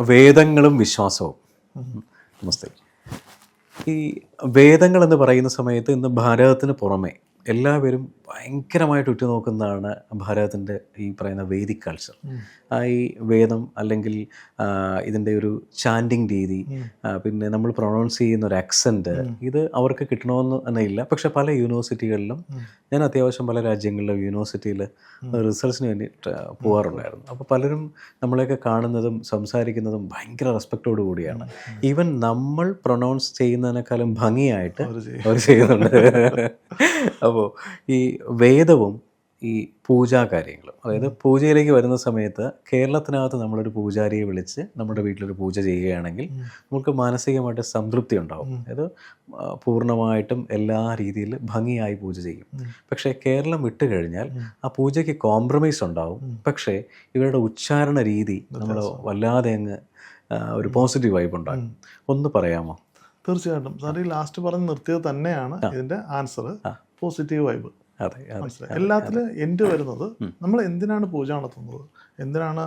വേദങ്ങളും വിശ്വാസവും. നമസ്തേ. ഈ വേദങ്ങൾ എന്ന് പറയുന്ന സമയത്ത് ഇന്ന് ഭാരതത്തിന് പുറമെ എല്ലാവരും ഭയങ്കരമായിട്ട് ഉറ്റുനോക്കുന്നതാണ് ഭാരതത്തിന്റെ ഈ പറയുന്ന വേദിക് കൾച്ചർ ആ ഈ വേദം അല്ലെങ്കിൽ ഇതിന്റെ ഒരു ചാൻഡിങ് രീതി പിന്നെ നമ്മൾ പ്രൊണൗൺസ് ചെയ്യുന്ന ഒരു അക്സെന്റ് ഇത് അവർക്ക് കിട്ടണമെന്ന് തന്നെ ഇല്ല. പക്ഷെ പല യൂണിവേഴ്സിറ്റികളിലും ഞാൻ അത്യാവശ്യം പല രാജ്യങ്ങളിലും യൂണിവേഴ്സിറ്റിയിൽ റിസൾട്ട്സിന് വേണ്ടിയിട്ട് പോകാറുണ്ടായിരുന്നു അപ്പോൾ പലരും നമ്മളെയൊക്കെ കാണുന്നതും സംസാരിക്കുന്നതും ഭയങ്കര റെസ്പെക്റ്റോട് കൂടിയാണ്. ഈവൻ നമ്മൾ പ്രൊണൗൺസ് ചെയ്യുന്നതിനേക്കാളും ഭംഗിയായിട്ട് അവർ ചെയ്യുന്നുണ്ട്. അപ്പോൾ ഈ വേദവും ഈ പൂജാ കാര്യങ്ങളും അതായത് പൂജയിലേക്ക് വരുന്ന സമയത്ത് കേരളത്തിനകത്ത് നമ്മളൊരു പൂജാരിയെ വിളിച്ച് നമ്മുടെ വീട്ടിലൊരു പൂജ ചെയ്യുകയാണെങ്കിൽ നമുക്ക് മാനസികമായിട്ട് സംതൃപ്തി ഉണ്ടാവും. അതായത് പൂർണമായിട്ടും എല്ലാ രീതിയിൽ ഭംഗിയായി പൂജ ചെയ്യും. പക്ഷേ കേരളം വിട്ടു കഴിഞ്ഞാൽ ആ പൂജയ്ക്ക് കോംപ്രമൈസ് ഉണ്ടാവും. പക്ഷേ ഇവരുടെ ഉച്ചാരണ രീതി നമ്മൾ വല്ലാതെ അങ്ങ് ഒരു പോസിറ്റീവ് വൈബ് ഉണ്ടാകും ഒന്ന് പറയാമോ? തീർച്ചയായിട്ടും. സാർ ഈ ലാസ്റ്റ് പറഞ്ഞ് നിർത്തിയത് തന്നെയാണ്. ഇതിന്റെ ആൻസർ പോസിറ്റീവ് വൈബ്. മനസ്സിലായി? എല്ലാത്തിലും എൻഡ് വരുന്നത് നമ്മൾ എന്തിനാണ് പൂജ നടത്തുന്നത്? എന്തിനാണ്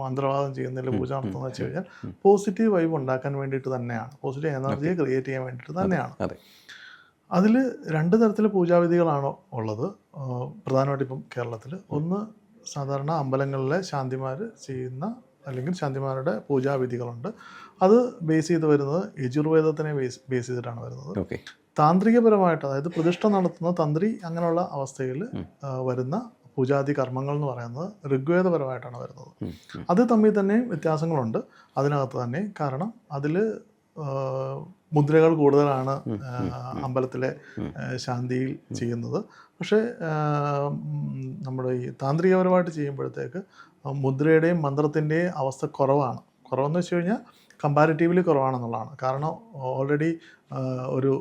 മന്ത്രവാദം ചെയ്യുന്നതിൽ പൂജ നടത്തുന്നത് വെച്ച് കഴിഞ്ഞാൽ പോസിറ്റീവ് വൈബ് ഉണ്ടാക്കാൻ വേണ്ടിയിട്ട് തന്നെയാണ്. പോസിറ്റീവ് എനർജിയെ ക്രിയേറ്റ് ചെയ്യാൻ വേണ്ടിയിട്ട് തന്നെയാണ്. അതെ അതിൽ രണ്ട് തരത്തിലെ പൂജാവിധികളാണ് ഉള്ളത്? പ്രധാനമായിട്ട് ഇപ്പം കേരളത്തിൽ ഒന്ന് സാധാരണ അമ്പലങ്ങളിലെ ശാന്തിമാർ ചെയ്യുന്ന അല്ലെങ്കിൽ ശാന്തിമാരുടെ പൂജാവിധികളുണ്ട്. അത് ബേസ് ചെയ്ത് വരുന്നത് യജുർവേദത്തിനെ ബേസ് ബേസ് ചെയ്തിട്ടാണ് വരുന്നത്. താന്ത്രികപരമായിട്ട് അതായത് പ്രതിഷ്ഠ നടത്തുന്ന തന്ത്രി അങ്ങനെയുള്ള അവസ്ഥയിൽ വരുന്ന പൂജാതി കർമ്മങ്ങൾ എന്ന് പറയുന്നത് ഋഗ്വേദപരമായിട്ടാണ് വരുന്നത്. അത് തമ്മിൽ തന്നെ വ്യത്യാസങ്ങളുണ്ട് അതിനകത്ത് തന്നെ. കാരണം അതിൽ മുദ്രകൾ കൂടുതലാണ് അമ്പലത്തിലെ ശാന്തിയിൽ ചെയ്യുന്നത്. പക്ഷേ നമ്മുടെ ഈ താന്ത്രികപരമായിട്ട് ചെയ്യുമ്പോഴത്തേക്ക് മുദ്രയുടെയും മന്ത്രത്തിന്റെയും അവസ്ഥ കുറവാണ്. കുറവെന്ന് വെച്ച് കഴിഞ്ഞാൽ കമ്പാരിറ്റീവ്ലി കുറവാണെന്നുള്ളതാണ്. കാരണം ഓൾറെഡി ഒരു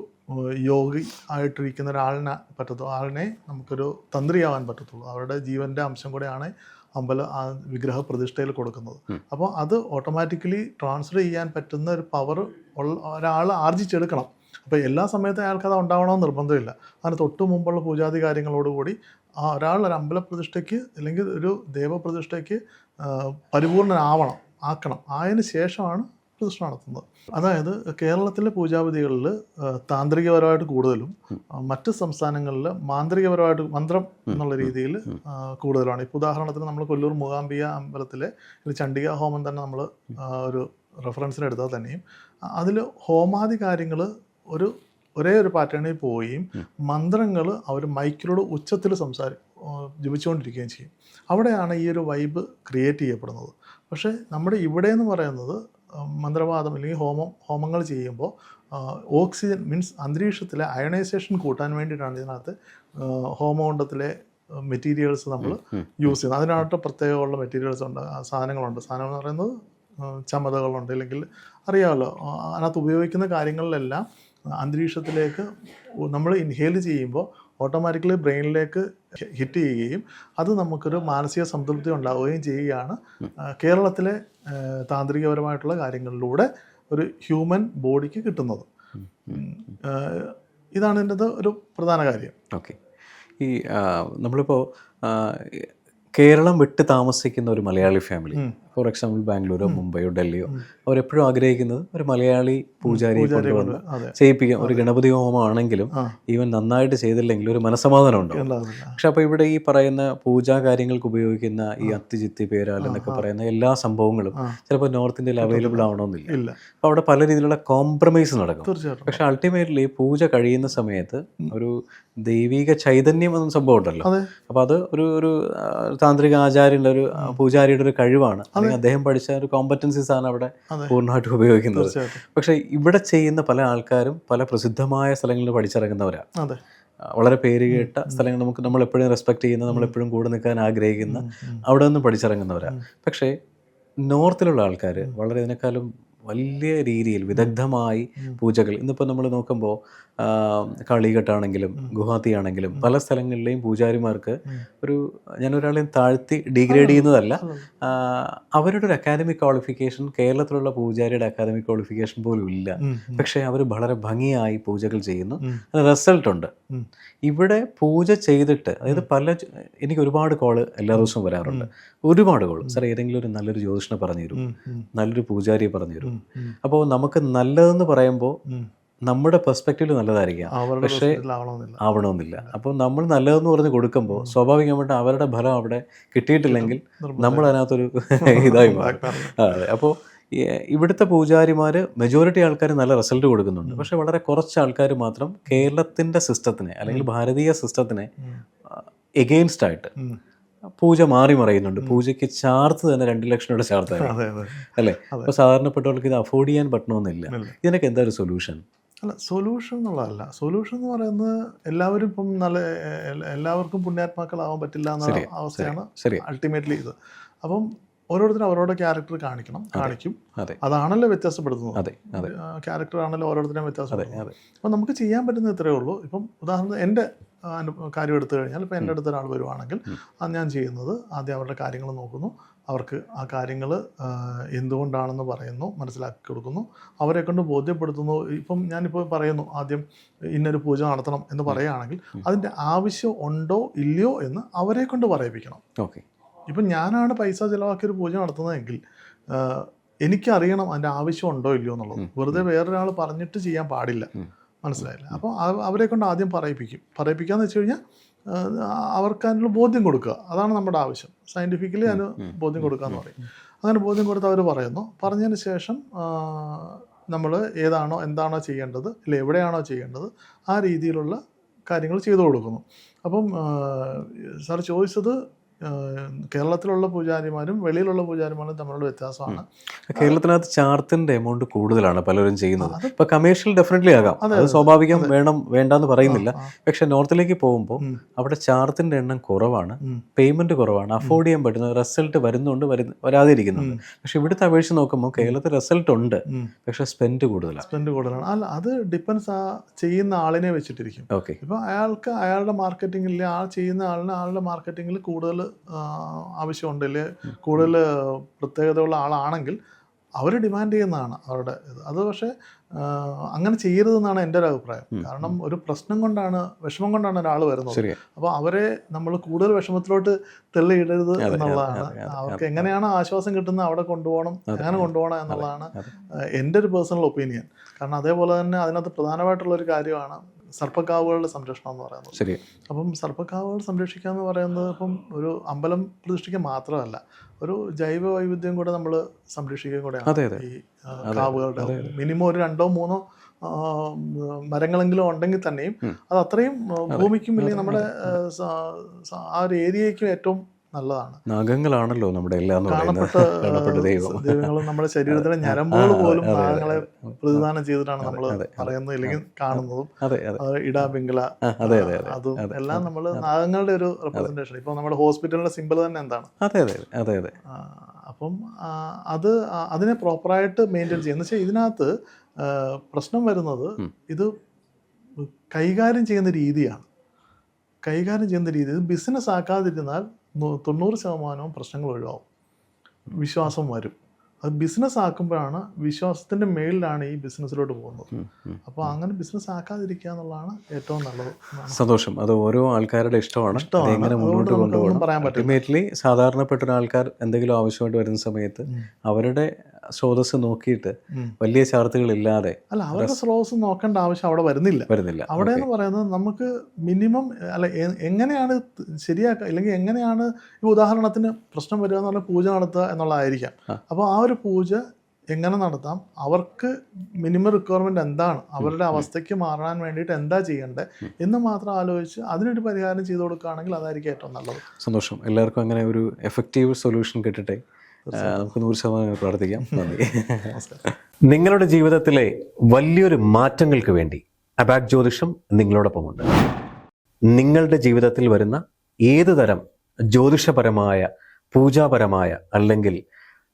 യോഗി ആയിട്ടിരിക്കുന്ന ഒരാളിനെ പറ്റത്തുള്ളൂ ആളിനെ നമുക്കൊരു തന്ത്രിയാവാൻ പറ്റത്തുള്ളൂ. അവരുടെ ജീവന്റെ അംശം കൂടെയാണ് അമ്പല ആ വിഗ്രഹ പ്രതിഷ്ഠയിൽ കൊടുക്കുന്നത്. അപ്പോൾ അത് ഓട്ടോമാറ്റിക്കലി ട്രാൻസ്ഫർ ചെയ്യാൻ പറ്റുന്ന ഒരു പവർ ഉള്ള ഒരാൾ ആർജിച്ചെടുക്കണം. അപ്പോൾ എല്ലാ സമയത്തും അയാൾക്ക് അത് ഉണ്ടാവണമെന്ന് നിർബന്ധമില്ല. അതിന് തൊട്ട് മുമ്പുള്ള പൂജാതി കാര്യങ്ങളോടുകൂടി ആ ഒരാൾ ഒരു അമ്പല പ്രതിഷ്ഠയ്ക്ക് അല്ലെങ്കിൽ ഒരു ദേവപ്രതിഷ്ഠയ്ക്ക് പരിപൂർണനാവണം ആക്കണം. ആയതിനു ശേഷമാണ് പ്രതിഷ്ഠ നടത്തുന്നത് അതായത് കേരളത്തിലെ പൂജാവിധികളിൽ താന്ത്രികപരമായിട്ട് കൂടുതലും മറ്റ് സംസ്ഥാനങ്ങളിൽ മാന്ത്രികപരമായിട്ട് മന്ത്രം എന്നുള്ള രീതിയിൽ കൂടുതലാണ്. ഇപ്പോൾ ഉദാഹരണത്തിന് നമ്മൾ കൊല്ലൂർ മൂകാംബിക അമ്പലത്തിലെ ഒരു ചണ്ഡിക ഹോമം തന്നെ നമ്മൾ ഒരു റെഫറൻസിന് എടുത്താൽ തന്നെയും അതിൽ ഹോമാദി കാര്യങ്ങൾ ഒരു ഒരേ ഒരു പാറ്റേണിൽ പോവുകയും മന്ത്രങ്ങൾ അവർ മൈക്കിലൂടെ ഉച്ചത്തിൽ സംസാരി ജപിച്ചുകൊണ്ടിരിക്കുകയും ചെയ്യും. അവിടെയാണ് ഈ ഒരു വൈബ് ക്രിയേറ്റ് ചെയ്യപ്പെടുന്നത്. പക്ഷേ നമ്മുടെ ഇവിടെ എന്ന് പറയുന്നത് മന്ത്രവാദം അല്ലെങ്കിൽ ഹോമം ഹോമങ്ങൾ ചെയ്യുമ്പോൾ ഓക്സിജൻ മീൻസ് അന്തരീക്ഷത്തിലെ അയണൈസേഷൻ കൂട്ടാൻ വേണ്ടിയിട്ടാണ് ഇതിനകത്ത് ഹോമകുണ്ടത്തിലെ മെറ്റീരിയൽസ് നമ്മൾ യൂസ് ചെയ്യുന്നത്. അതിനായിട്ട് പ്രത്യേകമുള്ള മെറ്റീരിയൽസ് ഉണ്ട്. സാധനങ്ങളുണ്ട്. സാധനം എന്ന് പറയുന്നത് ചമതകളുണ്ട് അല്ലെങ്കിൽ അറിയാമല്ലോ. അതിനകത്ത് ഉപയോഗിക്കുന്ന കാര്യങ്ങളിലെല്ലാം അന്തരീക്ഷത്തിലേക്ക് നമ്മൾ ഇൻഹേൽ ചെയ്യുമ്പോൾ ഓട്ടോമാറ്റിക്കലി ബ്രെയിനിലേക്ക് ഹിറ്റ് ചെയ്യുകയും അത് നമുക്കൊരു മാനസിക സംതൃപ്തി ഉണ്ടാവുകയും ചെയ്യുകയാണ്. കേരളത്തിലെ താന്ത്രികപരമായിട്ടുള്ള കാര്യങ്ങളിലൂടെ ഒരു ഹ്യൂമൻ ബോഡിക്ക് കിട്ടുന്നത്. ഇതാണ് ഇതിന്റെ ഒരു പ്രധാന കാര്യം. ഓക്കെ. ഈ നമ്മളിപ്പോൾ കേരളം വിട്ട് താമസിക്കുന്ന ഒരു മലയാളി ഫാമിലി ഫോർ എക്സാമ്പിൾ ബാംഗ്ലൂരോ മുംബൈയോ ഡൽഹിയോ അവരെപ്പോഴും ആഗ്രഹിക്കുന്നത് ഒരു മലയാളി പൂജാരിയെ കൊണ്ടുവന്ന് ചെയ്യിപ്പിക്കാം ഒരു ഗണപതി ഹോമമാണെങ്കിലും. ഈവൻ നന്നായിട്ട് ചെയ്തില്ലെങ്കിൽ ഒരു മനസമാധാനം ഉണ്ടാവും. പക്ഷെ അപ്പോൾ ഇവിടെ ഈ പറയുന്ന പൂജാ കാര്യങ്ങൾക്ക് ഉപയോഗിക്കുന്ന ഈ അത്തിജിത്തി പേരാൽ എന്നൊക്കെ പറയുന്ന എല്ലാ സംഭവങ്ങളും ചിലപ്പോൾ നോർത്ത് ഇന്ത്യയിൽ അവൈലബിൾ ആവണമെന്നില്ല. അപ്പോൾ അവിടെ പല രീതിയിലുള്ള കോംപ്രമൈസ് നടക്കും. പക്ഷെ അൾട്ടിമേറ്റ്ലി പൂജ കഴിയുന്ന സമയത്ത് ഒരു ദൈവിക ചൈതന്യം എന്ന സംഭവം ഉണ്ടല്ലോ. അപ്പോൾ അത് ഒരു ഒരു താന്ത്രിക ആചാര്യന്റെ ഒരു പൂജാരിയുടെ ഒരു കഴിവാണ്. അല്ലെങ്കിൽ അദ്ദേഹം പഠിച്ച ഒരു കോമ്പറ്റൻസീസ് ആണ് അവിടെ പൂർണമായിട്ടും ഉപയോഗിക്കുന്നത്. പക്ഷെ പക്ഷേ ഇവിടെ ചെയ്യുന്ന പല ആൾക്കാരും പല പ്രസിദ്ധമായ സ്ഥലങ്ങളിൽ പഠിച്ചിറങ്ങുന്നവരാണ് വളരെ പേര് കേട്ട സ്ഥലങ്ങൾ നമുക്ക് നമ്മൾ എപ്പോഴും റെസ്പെക്ട് ചെയ്യുന്ന നമ്മൾ എപ്പോഴും കൂടെ നിൽക്കാൻ ആഗ്രഹിക്കുന്ന അവിടെ നിന്ന് പഠിച്ചിറങ്ങുന്നവരാണ് പക്ഷേ നോർത്തിലുള്ള ആൾക്കാർ വളരെ ഇതിനേക്കാളും വലിയ രീതിയിൽ വിദഗ്ധമായി പൂജകൾ. ഇന്നിപ്പോൾ നമ്മൾ നോക്കുമ്പോൾ കളികെട്ടാണെങ്കിലും ഗുഹാത്തി ആണെങ്കിലും പല സ്ഥലങ്ങളിലെയും പൂജാരിമാർക്ക് ഒരു ഞാൻ ഒരാളെയും താഴ്ത്തി ഡിഗ്രേഡ് ചെയ്യുന്നതല്ല. അവരുടെ ഒരു അക്കാദമിക് ക്വാളിഫിക്കേഷൻ കേരളത്തിലുള്ള പൂജാരിയുടെ അക്കാദമിക് ക്വാളിഫിക്കേഷൻ പോലും ഇല്ല. പക്ഷേ അവർ വളരെ ഭംഗിയായി പൂജകൾ ചെയ്യുന്നു. അത് റിസൾട്ട് ഉണ്ട്. ഇവിടെ പൂജ ചെയ്തിട്ട് അതായത് പല എനിക്ക് ഒരുപാട് കോൾ എല്ലാ ദിവസവും വരാറുണ്ട്. ഒരുപാട് കോൾ സാർ ഏതെങ്കിലും ഒരു നല്ലൊരു ജ്യോതിഷനെ പറഞ്ഞു തരും നല്ലൊരു പൂജാരിയെ പറഞ്ഞു തരും അപ്പോൾ നമുക്ക് നല്ലതെന്ന് പറയുമ്പോൾ നമ്മുടെ പെർസ്പെക്റ്റീവിൽ നല്ലതായിരിക്കാം. അവരുടെ പക്ഷേ ആവണമെന്നില്ല. അപ്പോൾ നമ്മൾ നല്ലതെന്ന് പറഞ്ഞ് കൊടുക്കുമ്പോൾ സ്വാഭാവികമായിട്ട് അവരുടെ ഫലം അവിടെ കിട്ടിയിട്ടില്ലെങ്കിൽ നമ്മൾ അതിനകത്തൊരു ഇതായി മാറും. അതെ. അപ്പോൾ ഇവിടുത്തെ പൂജാരിമാർ മെജോറിറ്റി ആൾക്കാർ നല്ല റിസൾട്ട് കൊടുക്കുന്നുണ്ട്. പക്ഷേ വളരെ കുറച്ച് ആൾക്കാർ മാത്രം കേരളത്തിന്റെ സിസ്റ്റത്തിനെ അല്ലെങ്കിൽ ഭാരതീയ സിസ്റ്റത്തിനെ എഗെയിൻസ്റ്റ് ആയിട്ട്. പൂജ മാറി മറയുന്നുണ്ട്. പൂജയ്ക്ക് ചാർത്ത് തന്നെ രണ്ട് ലക്ഷം രൂപ ചാർത്ത് അല്ലേ? അപ്പോൾ സാധാരണപ്പെട്ടവർക്ക് ഇത് അഫോർഡ് ചെയ്യാൻ പറ്റണമെന്നില്ല. ഇതിനൊക്കെ എന്താ ഒരു സൊല്യൂഷൻ അല്ല സൊല്യൂഷൻ എന്നുള്ളതല്ല. സൊല്യൂഷൻ എന്ന് പറയുന്നത് എല്ലാവരും ഇപ്പം നല്ല എല്ലാവർക്കും പുണ്യാത്മാക്കളാവാൻ പറ്റില്ല എന്ന അവസ്ഥയാണ് അൾട്ടിമേറ്റ്ലി ഇത്. അപ്പം ഓരോരുത്തരും അവരുടെ ക്യാരക്ടർ കാണിക്കണം കാണിക്കും. അതെ. അതാണല്ലോ വ്യത്യാസപ്പെടുത്തുന്നത്. ക്യാരക്ടർ ആണല്ലോ ഓരോരുത്തരും വ്യത്യാസപ്പെടുത്തുന്നത്. അതെ അപ്പം നമുക്ക് ചെയ്യാൻ പറ്റുന്ന ഇത്രയേ ഉള്ളൂ. ഇപ്പം ഉദാഹരണത്തിന് എന്റെ കാര്യം എടുത്തു കഴിഞ്ഞാൽ ഇപ്പം എന്റെ അടുത്ത് ഒരാൾ വരുവാണെങ്കിൽ അത് ഞാൻ ചെയ്യുന്നത് ആദ്യം അവരുടെ കാര്യങ്ങൾ നോക്കുന്നു. അവർക്ക് ആ കാര്യങ്ങൾ എന്തുകൊണ്ടാണെന്ന് പറയുന്നു മനസ്സിലാക്കി കൊടുക്കുന്നു. അവരെ കൊണ്ട് ബോധ്യപ്പെടുത്തുന്നു. ഇപ്പം ഞാനിപ്പോൾ പറയുന്നു ആദ്യം ഇന്നൊരു പൂജ നടത്തണം എന്ന് പറയുകയാണെങ്കിൽ അതിന്റെ ആവശ്യം ഉണ്ടോ ഇല്ലയോ എന്ന് അവരെ കൊണ്ട് പറയിപ്പിക്കണം. ഓക്കെ. ഇപ്പം ഞാനാണ് പൈസ ചിലവാക്കി ഒരു പൂജ നടത്തുന്നതെങ്കിൽ എനിക്കറിയണം അതിന്റെ ആവശ്യം ഉണ്ടോ ഇല്ലയോ എന്നുള്ളത്. വെറുതെ വേറൊരാൾ പറഞ്ഞിട്ട് ചെയ്യാൻ പാടില്ല. മനസ്സിലായില്ല. അപ്പോൾ അവ- അവരെ കൊണ്ട് ആദ്യം പറയിപ്പിക്കും. പറയിപ്പിക്കുക എന്ന് വെച്ച് കഴിഞ്ഞാൽ അവർക്ക് അതിനുള്ള ബോധ്യം കൊടുക്കുക. അതാണ് നമ്മുടെ ആവശ്യം. സയന്റിഫിക്കലി അതിന് ബോധ്യം കൊടുക്കുക എന്ന് പറയും. അങ്ങനെ ബോധ്യം കൊടുത്ത് അവർ പറയുന്നു. പറഞ്ഞതിന് ശേഷം നമ്മൾ ഏതാണോ എന്താണോ ചെയ്യേണ്ടത് ഇല്ല എവിടെയാണോ ചെയ്യേണ്ടത് ആ രീതിയിലുള്ള കാര്യങ്ങൾ ചെയ്തു കൊടുക്കുന്നു. അപ്പം സാർ ചോദിച്ചത് കേരളത്തിലുള്ള പൂജാരിമാരും വെളിയിലുള്ള പൂജാരിമാരും തമ്മിലുള്ള വ്യത്യാസമാണ്. കേരളത്തിനകത്ത് ചാർത്തിന്റെ എമൗണ്ട് കൂടുതലാണ് പലരും ചെയ്യുന്നത്. ഇപ്പൊ കമേഴ്ഷ്യൽ ഡെഫിനറ്റ്ലി ആകാം. അത് സ്വാഭാവികം വേണം വേണ്ടെന്ന് പറയുന്നില്ല. പക്ഷെ നോർത്തിലേക്ക് പോകുമ്പോൾ അവിടെ ചാർത്തിന്റെ എണ്ണം കുറവാണ്. പേയ്മെന്റ് കുറവാണ്. അഫോർഡ് ചെയ്യാൻ പറ്റുന്ന റിസൾട്ട് വരുന്നുണ്ട് വരുന്ന വരാതിരിക്കുന്നുണ്ട്. പക്ഷെ ഇവിടുത്തെ അപേക്ഷിച്ച് നോക്കുമ്പോൾ കേരളത്തിൽ റിസൾട്ട് ഉണ്ട്. പക്ഷെ സ്പെൻഡ് കൂടുതലാണ്. സ്പെൻഡ് കൂടുതലാണ്. അല്ല അത് ഡിപ്പെൻസ് ആ ചെയ്യുന്ന ആളിനെ വെച്ചിട്ടിരിക്കും. ഓക്കെ ഇപ്പൊ അയാൾക്ക് അയാളുടെ മാർക്കറ്റിംഗിൽ ആ ചെയ്യുന്ന ആളിന് ആളുടെ മാർക്കറ്റിംഗിൽ കൂടുതൽ ആവശ്യമുണ്ട്. അല്ലെ കൂടുതൽ പ്രത്യേകതയുള്ള ആളാണെങ്കിൽ അവർ ഡിമാൻഡ് ചെയ്യുന്നതാണ് അവരുടെ ഇത്. അത് പക്ഷേ അങ്ങനെ ചെയ്യരുതെന്നാണ് എന്റെ ഒരു അഭിപ്രായം. കാരണം ഒരു പ്രശ്നം കൊണ്ടാണ് വിഷമം കൊണ്ടാണ് ഒരാൾ വരുന്നത്. അപ്പോൾ അവരെ നമ്മൾ കൂടുതൽ വിഷമത്തിലോട്ട് തെള്ളിയിടരുത് എന്നുള്ളതാണ്. അവർക്ക് എങ്ങനെയാണ് ആശ്വാസം കിട്ടുന്നത് അവിടെ കൊണ്ടുപോകണം അങ്ങനെ കൊണ്ടുപോകണം എന്നുള്ളതാണ് എന്റെ ഒരു പേഴ്സണൽ ഒപ്പീനിയൻ. കാരണം അതേപോലെ തന്നെ അതിനകത്ത് പ്രധാനമായിട്ടുള്ള ഒരു കാര്യമാണ് സർപ്പക്കാവുകളുടെ സംരക്ഷണം എന്ന് പറയുന്നത്. ശരി. അപ്പം സർപ്പക്കാവുകൾ സംരക്ഷിക്കുക എന്ന് പറയുന്നത് ഇപ്പം ഒരു അമ്പലം പ്രതിഷ്ഠിക്കുക മാത്രമല്ല ഒരു ജൈവ വൈവിധ്യം കൂടെ നമ്മൾ സംരക്ഷിക്കുകയും കൂടെയാണ് അതെ ഈ കാവുകളുടെ മിനിമം ഒരു രണ്ടോ മൂന്നോ മരങ്ങളെങ്കിലും ഉണ്ടെങ്കിൽ തന്നെയും അത് അത്രയും ഭൂമിക്കും ഇല്ലെങ്കിൽ നമ്മുടെ ആ ഒരു ഏരിയയ്ക്കും ഏറ്റവും നല്ലതാണ്. നാഗങ്ങളാണല്ലോ നമ്മുടെ എല്ലാം കാണപ്പെട്ട ദൈവങ്ങളും നമ്മുടെ ശരീരത്തിലെ ഞരമ്പുകൾ പോലും. നാഗങ്ങളെ പ്രതിദാനം ചെയ്തിട്ടാണ് നമ്മൾ പറയുന്നത് ഇല്ലെങ്കിൽ കാണുന്നതും. ഇടാബിംഗ്ല അതെ എല്ലാം നമ്മൾ നാഗങ്ങളുടെ ഒരു റെപ്രസെന്റേഷൻ ഇപ്പൊ നമ്മുടെ ഹോസ്പിറ്റലിന്റെ സിമ്പിൾ തന്നെ എന്താണ്? അതെ അതെ അതെ അതെ ആ, അപ്പം അത് അതിനെ പ്രോപ്പറായിട്ട് മെയിന്റെയിൻ ചെയ്യുക. എന്ന് വെച്ചാൽ ഇതിനകത്ത് പ്രശ്നം വരുന്നത്. ഇത് കൈകാര്യം ചെയ്യുന്ന രീതിയാണ്. കൈകാര്യം ചെയ്യുന്ന രീതി. ഇത് ബിസിനസ് ആക്കാതിരുന്നാൽ തൊണ്ണൂറ് ശതമാനവും പ്രശ്നങ്ങൾ ഒഴിവാകും. വിശ്വാസം വരും. അത് ബിസിനസ് ആക്കുമ്പോഴാണ് വിശ്വാസത്തിന്റെ മേളിലാണ് ഈ ബിസിനസ്സിലോട്ട് പോകുന്നത്. അപ്പോൾ അങ്ങനെ ബിസിനസ് ആക്കാതിരിക്കുക എന്നുള്ളതാണ് ഏറ്റവും നല്ലത്. സന്തോഷം. അത് ഓരോ ആൾക്കാരുടെ ഇഷ്ടമാണ്. എങ്ങനെ മുന്നോട്ട് കൊണ്ടുപോകണം. അൾട്ടിമേറ്റ്ലി സാധാരണപ്പെട്ട ഒരാൾക്കാർ എന്തെങ്കിലും ആവശ്യമായിട്ട് വരുന്ന സമയത്ത് അവരുടെ സ്രോതസ് നോക്കിയിട്ട് വലിയ ചാർത്തുകളില്ലാതെ അല്ല അവരുടെ സ്രോതസ് നോക്കേണ്ട ആവശ്യം അവിടെ വരുന്നില്ല. വരുന്നില്ല. അവിടെ എന്ന് പറയുന്നത് നമുക്ക് മിനിമം അല്ല എങ്ങനെയാണ് ശരിയാക്കുക അല്ലെങ്കിൽ എങ്ങനെയാണ് ഈ ഉദാഹരണത്തിന് പ്രശ്നം വരിക എന്ന് പറഞ്ഞാൽ പൂജ നടത്തുക എന്നുള്ളതായിരിക്കാം. അപ്പോൾ ആ ഒരു പൂജ എങ്ങനെ നടത്താം? അവർക്ക് മിനിമം റിക്വയർമെന്റ് എന്താണ്? അവരുടെ അവസ്ഥയ്ക്ക് മാറാൻ വേണ്ടിയിട്ട് എന്താ ചെയ്യേണ്ടത് എന്ന് മാത്രം ആലോചിച്ച് അതിനൊരു പരിഹാരം ചെയ്തു കൊടുക്കുകയാണെങ്കിൽ അതായിരിക്കും ഏറ്റവും നല്ലത്. സന്തോഷം. എല്ലാവർക്കും അങ്ങനെ ഒരു എഫക്റ്റീവ് സൊല്യൂഷൻ കിട്ടട്ടെ. നമുക്ക് നൂറ് ശതമാനം പ്രാർത്ഥിക്കാം. നന്ദി. നിങ്ങളുടെ ജീവിതത്തിലെ വലിയൊരു മാറ്റങ്ങൾക്ക് വേണ്ടി അബാക് ജ്യോതിഷം നിങ്ങളോടൊപ്പമുണ്ട്. നിങ്ങളുടെ ജീവിതത്തിൽ വരുന്ന ഏത് തരം ജ്യോതിഷപരമായ പൂജാപരമായ അല്ലെങ്കിൽ